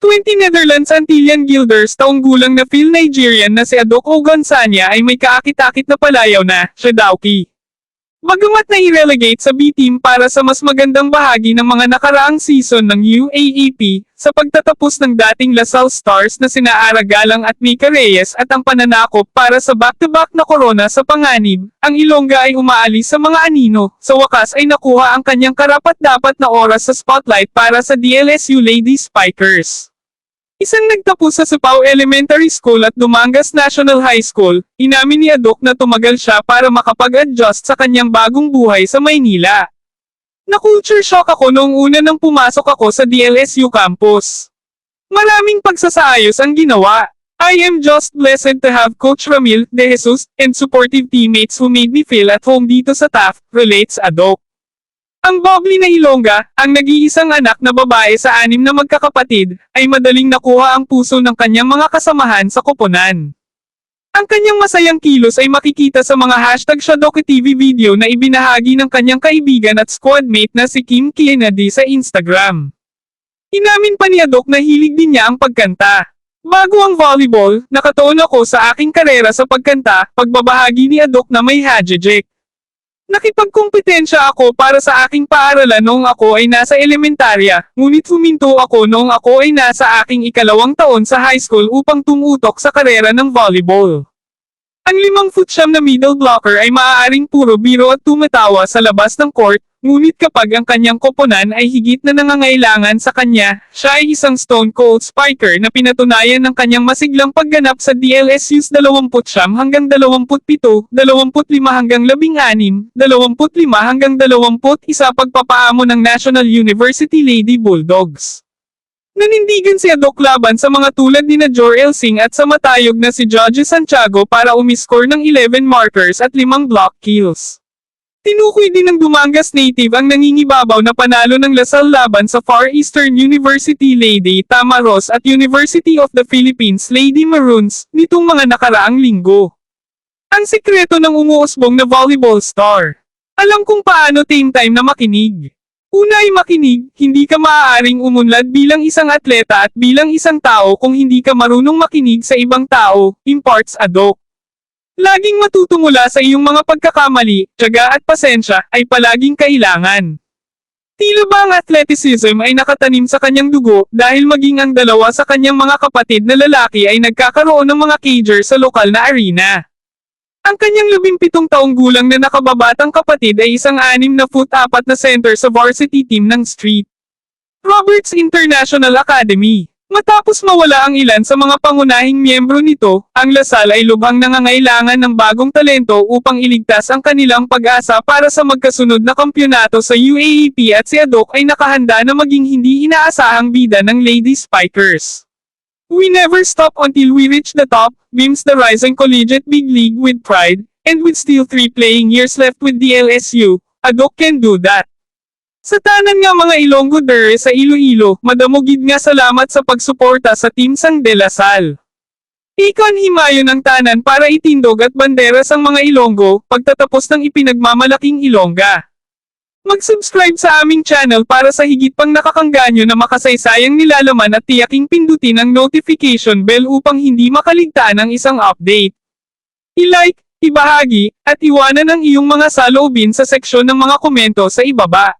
20 Netherlands Antillian Guilders taong gulang na Phil Nigerian na si Adok Ogansanya ay may kaakit-akit na palayaw na, Shadauki. Bagamat na i-relegate sa B-team para sa mas magandang bahagi ng mga nakaraang season ng UAAP, sa pagtatapos ng dating Lasal Stars na sina Aragalang at Mika Reyes at ang pananakop para sa back-to-back na corona sa panganib, ang Ilongga ay umaalis sa mga anino, sa wakas ay nakuha ang kanyang karapat-dapat na oras sa spotlight para sa DLSU Lady Spikers. Isang nagtapos sa Supao Elementary School at Dumangas National High School, inamin ni Adok na tumagal siya para makapag-adjust sa kanyang bagong buhay sa Maynila. Na-culture shock ako noong una nang pumasok ako sa DLSU campus. Maraming pagsasaayos ang ginawa. I am just blessed to have Coach Ramil De Jesus and supportive teammates who made me feel at home dito sa TAF, relates Adok. Ang bubbly na Ilongga, ang nag-iisang anak na babae sa anim na magkakapatid, ay madaling nakuha ang puso ng kanyang mga kasamahan sa koponan. Ang kanyang masayang kilos ay makikita sa mga hashtag Shadoki TV video na ibinahagi ng kanyang kaibigan at squadmate na si Kim Kennedy sa Instagram. Inamin pa ni Adok na hilig din niya ang pagkanta. Bago ang volleyball, nakatuon ako sa aking karera sa pagkanta, pagbabahagi ni Adok na may hajejek. Nakipagkumpetensya ako para sa aking paaralan noong ako ay nasa elementarya, ngunit huminto ako noong ako ay nasa aking ikalawang taon sa high school upang tumutok sa karera ng volleyball. Ang limang foot siyam na middle blocker ay maaaring puro biro at tumatawa sa labas ng court, ngunit kapag ang kanyang koponan ay higit na nangangailangan sa kanya, siya ay isang stone cold spiker na pinatunayan ng kanyang masiglang pagganap sa DLSU's 29 hanggang 27, 25 hanggang 16, 25 hanggang 21 pagpapaamo ng National University Lady Bulldogs. Nanindigan si Adok laban sa mga tulad ni na Jor Elsing at sa matayog na si Judge Santiago para umiscore ng 11 markers at 5 block kills. Tinukoy din ng Dumangas native ang nangingibabaw na panalo ng Lasal laban sa Far Eastern University Lady Tamaros at University of the Philippines Lady Maroons nitong mga nakaraang linggo. Ang sikreto ng umuusbong na volleyball star. Alam kung paano team time na makinig. Una ay makinig, hindi ka maaaring umunlad bilang isang atleta at bilang isang tao kung hindi ka marunong makinig sa ibang tao, imparts Adok. Laging matuto mula sa iyong mga pagkakamali, tiyaga at pasensya, ay palaging kailangan. Tila ba ang athleticism ay nakatanim sa kanyang dugo dahil maging ang dalawa sa kanyang mga kapatid na lalaki ay nagkakaroon ng mga cager sa lokal na arena. Ang kanyang labing pitong taong gulang na nakababatang kapatid ay isang anim na foot apat na center sa varsity team ng Street. Roberts International Academy. Matapos mawala ang ilan sa mga pangunahing miyembro nito, ang Lasal ay lubhang nangangailangan ng bagong talento upang iligtas ang kanilang pag-asa para sa magkasunod na kampyonato sa UAAP at si Adok ay nakahanda na maging hindi inaasahang bida ng Lady Spikers. We never stop until we reach the top, beams the rising collegiate big league with pride, and with still three playing years left with the LSU, Adok can do that. Sa tanan nga mga Ilonggo dere sa Iloilo, madamugid nga salamat sa pagsuporta sa Team Sang de la Salle. Ikon himayon ang tanan para itindog at banderas ang mga Ilonggo, pagtatapos ng ipinagmamalaking Ilongga. Mag-subscribe sa aming channel para sa higit pang nakakangganyo na makasaysayang nilalaman at tiyaking pindutin ang notification bell upang hindi makaligtaan ang isang update. I-like, ibahagi, at iwanan ang iyong mga saloobin sa seksyon ng mga komento sa ibaba.